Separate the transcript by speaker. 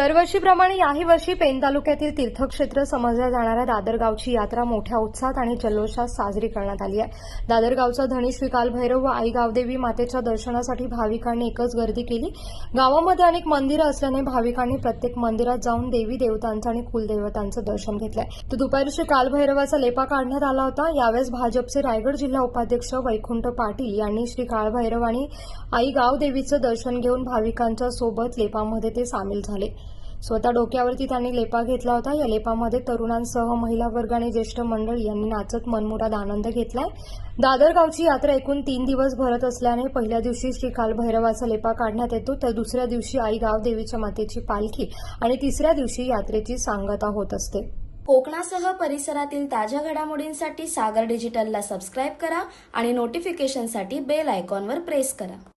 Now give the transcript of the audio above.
Speaker 1: दरवर्षीप्रमाणे याही वर्षी पेन तालुक्यातील तीर्थक्षेत्र समजल्या जाणाऱ्या दादरगावची यात्रा मोठ्या उत्साहात आणि जल्लोषात साजरी करण्यात आली आहे. दादरगावचा धनी श्री कालभैरव व आई गावदेवी मातेच्या दर्शनासाठी भाविकांनी एकच गर्दी केली. गावामध्ये अनेक मंदिरं असल्याने भाविकांनी प्रत्येक मंदिरात जाऊन देवी देवतांचं आणि कुलदेवतांचं दर्शन घेतलंय. तर दुपारी श्री कालभैरवाचा लेपा काढण्यात आला होता. यावेळेस भाजपचे रायगड जिल्हा उपाध्यक्ष वैकुंठ पाटील यांनी श्री काळभैरव आणि आई गावदेवीचं दर्शन घेऊन भाविकांच्या सोबत लेपामध्ये ते सामील झाले. स्वतः डोक्यावरती त्यांनी लेपा घेतला होता. या लेपामध्ये तरुणांसह महिला वर्ग आणि ज्येष्ठ मंडळ यांनी नाचत मनमुराद आनंद घेतलाय. दादरगावची यात्रा एकूण तीन दिवस भरत असल्याने पहिल्या दिवशी श्री कालभैरवाचा लेपा काढण्यात येतो. तर दुसऱ्या दिवशी आई गावदेवीच्या मातेची पालखी आणि तिसऱ्या दिवशी यात्रेची सांगता होत असते.
Speaker 2: कोकणासह परिसरातील ताज्या घडामोडींसाठी सागर डिजिटलला सबस्क्राईब करा आणि नोटिफिकेशनसाठी बेल आयकॉनवर प्रेस करा.